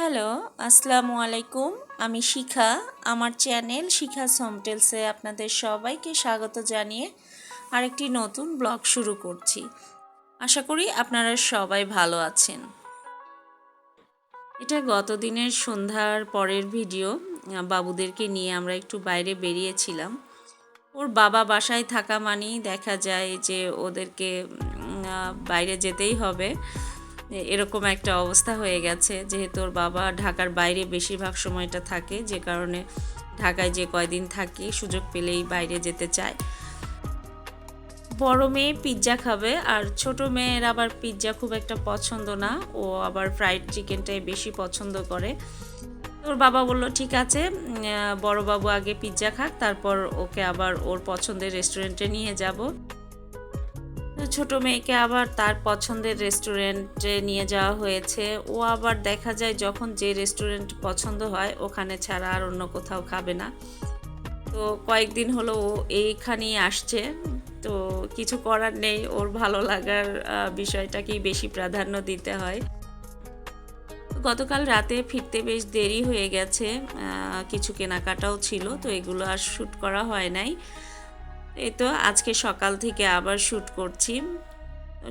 Hello, আসসালামু আলাইকুম। আমি শিখা। আমার চ্যানেল শিখা সমটেলসে আপনাদের সবাইকে স্বাগত জানিয়ে আরেকটি নতুন ব্লগ শুরু করছি। আশা করি আপনারা সবাই ভালো আছেন। এটা গত দিনের সন্ধ্যার পরের ভিডিও। বাবুদেরকে নিয়ে আমরা একটু বাইরে বেরিয়েছিলাম। ওর বাবা বাসায় থাকা মানেই দেখা যায় যে ওদেরকে বাইরে যেতেই হবে। এরকম একটা অবস্থা হয়ে গেছে। যেহেতু ওর বাবা ঢাকার বাইরে বেশিরভাগ সময়টা থাকে, যে কারণে ঢাকায় যে কয়দিন থাকি, সুযোগ পেলেই বাইরে যেতে চায়। বড় মেয়ে পিৎজা খাবে, আর ছোট মেয়ের আবার পিৎজা খুব একটা পছন্দ না। ও আবার ফ্রাইড চিকেনটাই বেশি পছন্দ করে। ওর বাবা বলল, ঠিক আছে বড় বাবু আগে পিৎজা খাক, তারপর ওকে আবার ওর পছন্দের রেস্টুরেন্টে নিয়ে যাব। ছোট মেয়েকে আবার তার পছন্দের রেস্টুরেন্টে নিয়ে যাওয়া হয়েছে। ও আবার দেখা যায় যখন যে রেস্টুরেন্ট পছন্দ হয়, ওখানে ছাড়া আর অন্য কোথাও খাবে না। তো কয়েকদিন হলো ও এইখানেই আসছে। তো কিছু করার নেই, ওর ভালো লাগার বিষয়টাকেই বেশি প্রাধান্য দিতে হয়। গতকাল রাতে ফিরতে বেশ দেরি হয়ে গেছে। কিছু কেনাকাটাও ছিল, তো এগুলো আর শ্যুট করা হয় নাই। এই তো আজকে সকাল থেকে আবার শ্যুট করছি।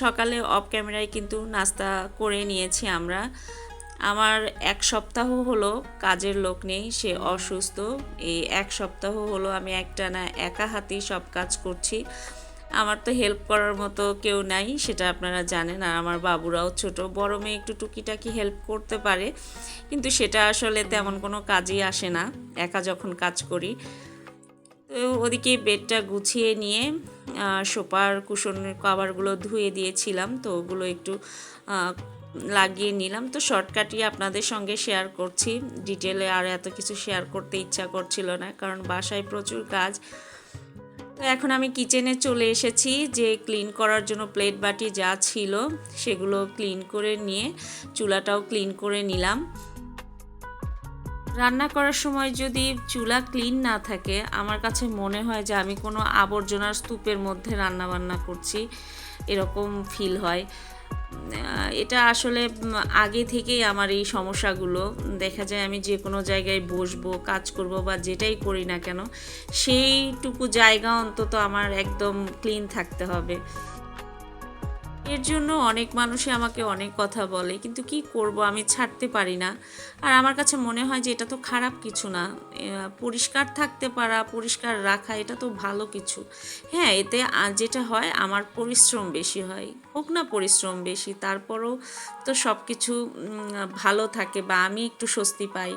সকালে অফ ক্যামেরায় কিন্তু নাস্তা করে নিয়েছি আমরা। আমার এক সপ্তাহ হলো কাজের লোক নেই, সে অসুস্থ। এই এক সপ্তাহ হলো আমি একটানা একা হাতেই সব কাজ করছি। আমার তো হেল্প করার মতো কেউ নাই, সেটা আপনারা জানেন। আর আমার বাবুরাও ছোট, বড় মেয়ে একটু টুকিটাকি হেল্প করতে পারে। কিন্তু সেটা আসলে তেমন কোনো কাজই আসে না। একা যখন কাজ করি তো ওদিকে বেডটা গুছিয়ে নিয়ে সোপার কুশনের কভারগুলো ধুয়ে দিয়েছিলাম, তো ওগুলো একটু লাগিয়ে নিলাম। তো শর্টকাটই আপনাদের সঙ্গে শেয়ার করছি। ডিটেলে আর এত কিছু শেয়ার করতে ইচ্ছা করছিল না, কারণ বাসায় প্রচুর কাজ। তো এখন আমি কিচেনে চলে এসেছি, যে ক্লিন করার জন্য প্লেট বাটি যা ছিল সেগুলো ক্লিন করে নিয়ে, চুলাটাও ক্লিন করে নিলাম। রান্না করার সময় যদি চুলা ক্লিন না থাকে, আমার কাছে মনে হয় যে আমি কোনো আবর্জনার স্তূপের মধ্যে রান্না বান্না করছি, এরকম ফিল হয়। এটা আসলে আগে থেকেই আমার এই সমস্যাগুলো। দেখা যায় আমি যে কোনো জায়গায় বসবো, কাজ করব বা যেটাই করি না কেন, সেইটুকু জায়গা অন্তত আমার একদম ক্লিন থাকতে হবে। এর জন্য অনেক মানুষই আমাকে অনেক কথা বলে, কিন্তু কি করব? আমি ছাড়তে পারি না। আর আমার কাছে মনে হয় যে এটা তো খারাপ কিছু না। পরিষ্কার থাকতে পারা, পরিষ্কার রাখা, এটা তো ভালো কিছু। হ্যাঁ এতে যেটা হয়, আমার পরিশ্রম বেশি হয়। হোক না পরিশ্রম বেশি, তারপরও তো সব কিছু ভালো থাকে বা আমি একটু স্বস্তি পাই।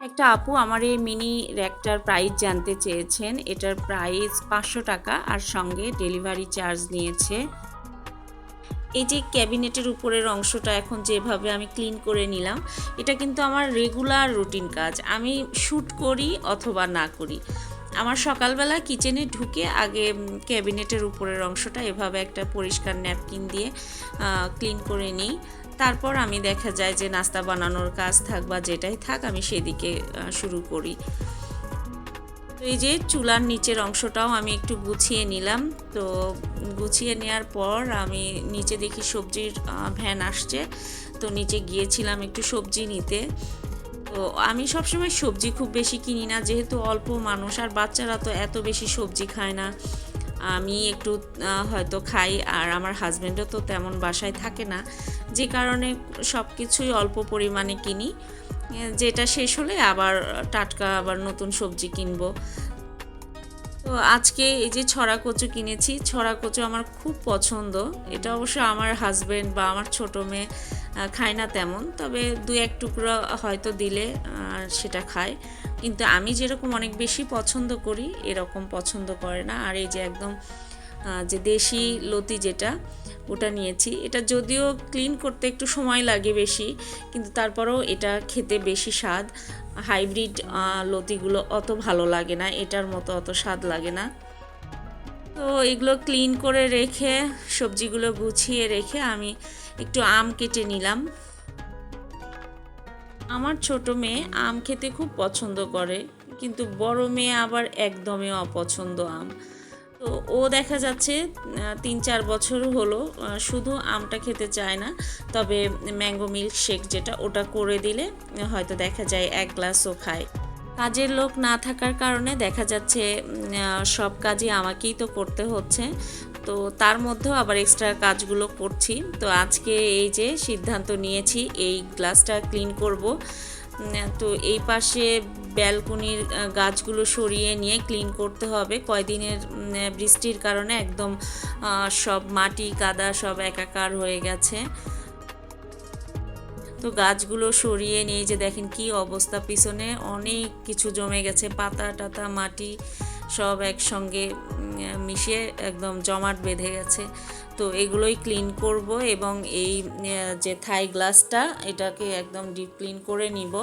একটা আপু আমার এই মিনি র্যাকটার প্রাইস জানতে চেয়েছেন। এটার প্রাইস পাঁচশো টাকা, আর সঙ্গে ডেলিভারি চার্জ নিয়েছে এই যে ক্যাবিনেটের উপরের অংশটা এখন যেভাবে আমি ক্লিন করে নিলাম, এটা কিন্তু আমার রেগুলার রুটিন কাজ। আমি শ্যুট করি অথবা না করি। আমার সকালবেলা কিচেনে ঢুকে আগে ক্যাবিনেটের উপরের অংশটা এভাবে একটা পরিষ্কার ন্যাপকিন দিয়ে ক্লিন করে নিই। তারপর আমি দেখা যায় যে নাস্তা বানানোর কাজ থাক বা যেটাই থাক আমি সেদিকে শুরু করি। তো এই যে চুলার নিচের অংশটাও আমি একটু গুছিয়ে নিলাম। তো গুছিয়ে নেওয়ার পর আমি নিচে দেখি সবজির ভ্যান আসছে। তো নিচে গিয়েছিলাম একটু সবজি নিতে। তো আমি সবসময় সবজি খুব বেশি কিনি না, যেহেতু অল্প মানুষ আর বাচ্চারা তো এত বেশি সবজি খায় না। আমি একটু হয়তো খাই আর আমার হাজব্যান্ডও তো তেমন বাসায় থাকে না। যে কারণে সব কিছুই অল্প পরিমাণে কিনি। যেটা শেষ হলে আবার টাটকা আবার নতুন সবজি কিনবো। তো আজকে এই যে ছড়া কচু কিনেছি, ছড়া কচু আমার খুব পছন্দ। এটা অবশ্য আমার হাজব্যান্ড বা আমার ছোট মেয়ে খায় না তেমন, তবে দু এক টুকরো হয়তো দিলে সেটা খায়। কিন্তু আমি যেরকম অনেক বেশি পছন্দ করি, এরকম পছন্দ করে না। আর এই যে একদম যে দেশি লতি যেটা ওটা নিয়েছি। এটা যদিও ক্লিন করতে একটু সময় লাগে বেশি, কিন্তু তারপরেও এটা খেতে বেশি স্বাদ। হাইব্রিড লতিগুলো অত ভালো লাগে না, এটার মতো অত স্বাদ লাগে না। তো এগুলো ক্লিন করে রেখে, সবজিগুলো গুছিয়ে রেখে আমি একটু আম কেটে নিলাম। আমার ছোট মেয়ে আম খেতে খুব পছন্দ করে, কিন্তু বড় মেয়ে আবার একদমই অপছন্দ আম। তো ও দেখা যাচ্ছে তিন চার বছর হলো শুধু আমটা খেতে চায় না, তবে ম্যাঙ্গো মিল্ক শেক যেটা ওটা করে দিলে হয়তো দেখা যায় এক গ্লাসও খায়। কাজের লোক না থাকার কারণে দেখা যাচ্ছে সব কাজই আমাকেই তো করতে হচ্ছে। তো তার মধ্যেও আবার এক্সট্রা কাজগুলো করছি। তো আজকে এই যে সিদ্ধান্ত নিয়েছি, এই গ্লাসটা ক্লিন করব। তো এই পাশে ব্যালকনির গাছগুলো সরিয়ে নিয়ে ক্লিন করতে হবে। কয়দিনের বৃষ্টির কারণে একদম সব মাটি, কাদা সব একাকার হয়ে গেছে। তো গাছগুলো সরিয়ে নিয়ে যে দেখেন কি অবস্থা, পিছনে অনেক কিছু জমে গেছে, পাতা টাতা, মাটি সব একসঙ্গে মিশিয়ে একদম জমাট বেঁধে গেছে। তো এগুলোই ক্লিন করব এবং এই যে থাই গ্লাসটা এটাকে একদম ডিপ ক্লিন করে নিব।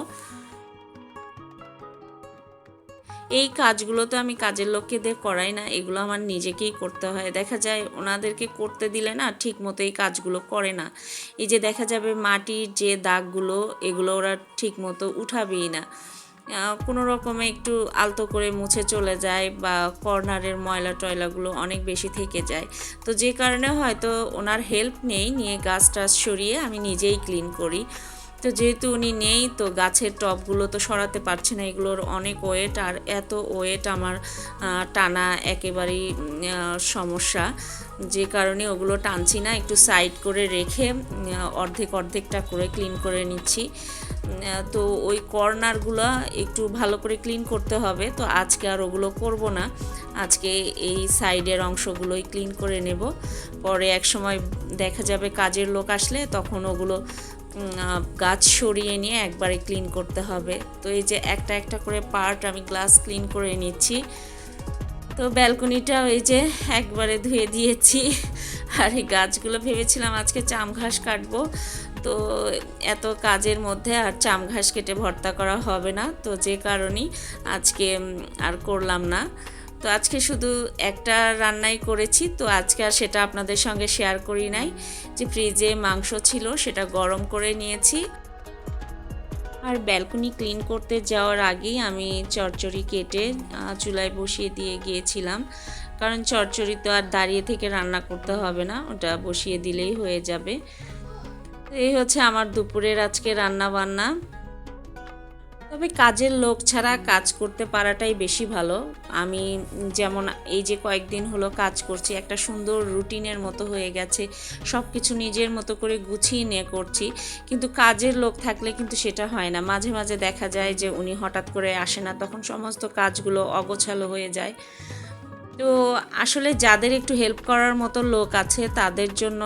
এই কাজগুলো তো আমি কাজের লোককে দিয়ে করাই না, এগুলো আমার নিজেকেই করতে হয়। দেখা যায় ওনাদেরকে করতে দিলে না ঠিক মতো এই কাজগুলো করে না। এই যে দেখা যাবে মাটির যে দাগগুলো, এগুলো ওরা ঠিক মতো উঠাবেই না। কোনো রকমে একটু আলতো করে মুছে চলে যায় বা কর্নারের ময়লা টয়লাগুলো অনেক বেশি থেকে যায়। তো যে কারণে হয়তো ওনার হেল্প নেই, নিয়ে গাছ টাছ সরিয়ে আমি নিজেই ক্লিন করি। তো যেহেতু উনি নেই, তো গাছের টবগুলো তো সরাতে পারছে না, এগুলোর অনেক ওয়েট আর এত ওয়েট আমার টানা একেবারেই সমস্যা। যে কারণে ওগুলো টানছি না, একটু সাইড করে রেখে অর্ধেক অর্ধেকটা করে ক্লিন করে নিচ্ছি। তো ওই কর্নারগুলো একটু ভালো করে ক্লিন করতে হবে। তো আজকে আর ওগুলো করব না। আজকে এই সাইডের অংশগুলোই ক্লিন করে নেব। পরে এক সময় দেখা যাবে কাজের লোক আসলে তখন ওগুলো গাছ সরিয়ে নিয়ে একবারে ক্লিন করতে হবে। তো এই যে একটা একটা করে পার্ট আমি গ্লাস ক্লিন করে নিচ্ছি। তো ব্যালকনিটা ওই যে একবারে ধুয়ে দিয়েছি। আর এই গাছগুলো ভেবেছিলাম আজকে চাম ঘাস কাটবো। তো এত কাজের মধ্যে আর চাম ঘাস কেটে ভর্তা করা হবে না। তো যে কারণেই আজকে আর করলাম না। তো আজকে শুধু একটা রান্নাই করেছি। তো আজকে আর সেটা আপনাদের সঙ্গে শেয়ার করি নাই। যে ফ্রিজে মাংস ছিল, সেটা গরম করে নিয়েছি। আর ব্যালকনি ক্লিন করতে যাওয়ার আগেই আমি চচ্চড়ি কেটে চুলায় বসিয়ে দিয়ে গিয়েছিলাম। কারণ চচ্চড়ি তো আর দাঁড়িয়ে থেকে রান্না করতে হবে না, ওটা বসিয়ে দিলেই হয়ে যাবে। এই হচ্ছে আমার দুপুরের আজকে রান্না বান্না তবে কাজের লোক ছাড়া কাজ করতে পারাটাই বেশি ভালো। আমি যেমন এই যে কয়েকদিন হলো কাজ করছি, একটা সুন্দর রুটিনের মতো হয়ে গেছে সব কিছু নিজের মতো করে গুছিয়ে নিয়ে করছি। কিন্তু কাজের লোক থাকলে কিন্তু সেটা হয় না। মাঝে মাঝে দেখা যায় যে উনি হঠাৎ করে আসে না, তখন সমস্ত কাজগুলো অগোছালো হয়ে যায়। তো আসলে যাদের একটু হেল্প করার মতো লোক আছে, তাদের জন্য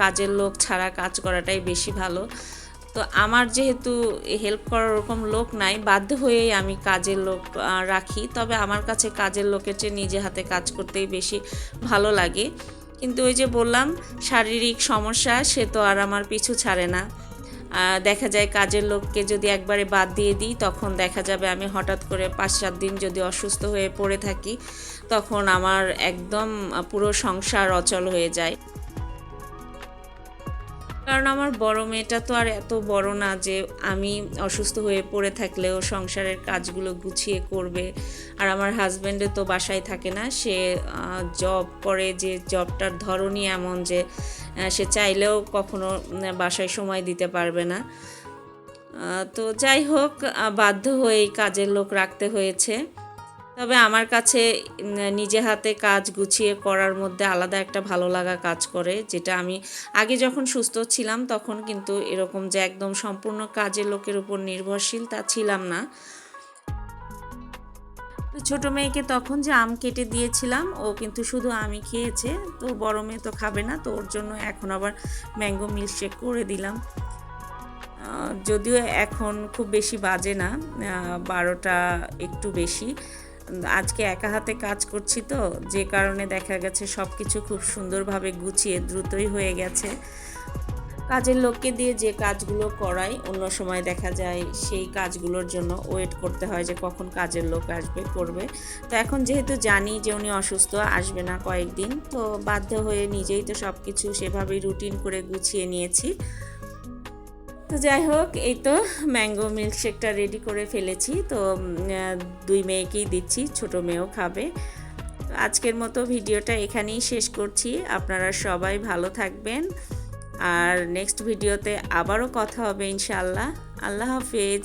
কাজের লোক ছাড়া কাজ করাটাই বেশি ভালো। তো আমার যেহেতু হেল্প করার ওরকম লোক নাই, বাধ্য হয়েই আমি কাজের লোক রাখি। তবে আমার কাছে কাজের লোকের চেয়ে নিজে হাতে কাজ করতেই বেশি ভালো লাগে। কিন্তু ওই যে বললাম, শারীরিক সমস্যা, সে তো আর আমার পিছু ছাড়ে না। দেখা যায় কাজের লোককে যদি একবারে বাদ দিয়ে দিই, তখন দেখা যাবে আমি হঠাৎ করে পাঁচ সাত দিন যদি অসুস্থ হয়ে পড়ে থাকি, তখন আমার একদম পুরো সংসার অচল হয়ে যায়। কারণ আমার বড় মেয়েটা তো আর এত বড় না যে আমি অসুস্থ হয়ে পড়ে থাকলেও সংসারের কাজগুলো গুছিয়ে করবে। আর আমার হাজব্যান্ডে তো বাসায় থাকে না, সে জব করে যে জবটার ধরনই এমন যে সে চাইলেও কখনো বাসায় সময় দিতে পারবে না। তো যাই হোক বাধ্য হয়েই কাজের লোক রাখতে হয়েছে। তবে আমার কাছে নিজে হাতে কাজ গুছিয়ে করার মধ্যে আলাদা একটা ভালো লাগা কাজ করে, যেটা আমি আগে যখন সুস্থ ছিলাম তখন কিন্তু এরকম যে একদম সম্পূর্ণ কাজের লোকের উপর নির্ভরশীল তা ছিলাম না। ছোট মেয়েকে তখন যে আম কেটে দিয়েছিলাম, ও কিন্তু শুধু আমি খেয়েছে, তো বড় মেয়ে তো খাবে না, তো ওর জন্য এখন আবার ম্যাঙ্গো মিল্কশেক করে দিলাম। যদিও এখন খুব বেশি বাজে না বারোটা একটু বেশি। আজকে একা হাতে কাজ করছি তো, যে কারণে দেখা গেছে সব কিছু খুব সুন্দরভাবে গুছিয়ে দ্রুতই হয়ে গেছে। কাজের লোককে দিয়ে যে কাজগুলো করাই, অন্য সময় দেখা যায় সেই কাজগুলোর জন্য ওয়েট করতে হয় যে কখন কাজের লোক আসবে, করবে। তো এখন যেহেতু জানি যে উনি অসুস্থ, আসবে না কয়েকদিন, তো বাধ্য হয়ে নিজেই তো সব কিছু সেভাবেই রুটিন করে গুছিয়ে নিয়েছি। তো যাই হোক, এই তো ম্যাঙ্গো মিল্কশেকটা রেডি করে ফেলেছি। তো দুই মেয়েকেই দিচ্ছি, ছোট মেয়েও খাবে। আজকের মতো ভিডিওটা এখানেই শেষ করছি। আপনারা সবাই ভালো থাকবেন। আর নেক্সট ভিডিওতে আবারও কথা হবে ইনশাল্লাহ আল্লাহ হাফেজ।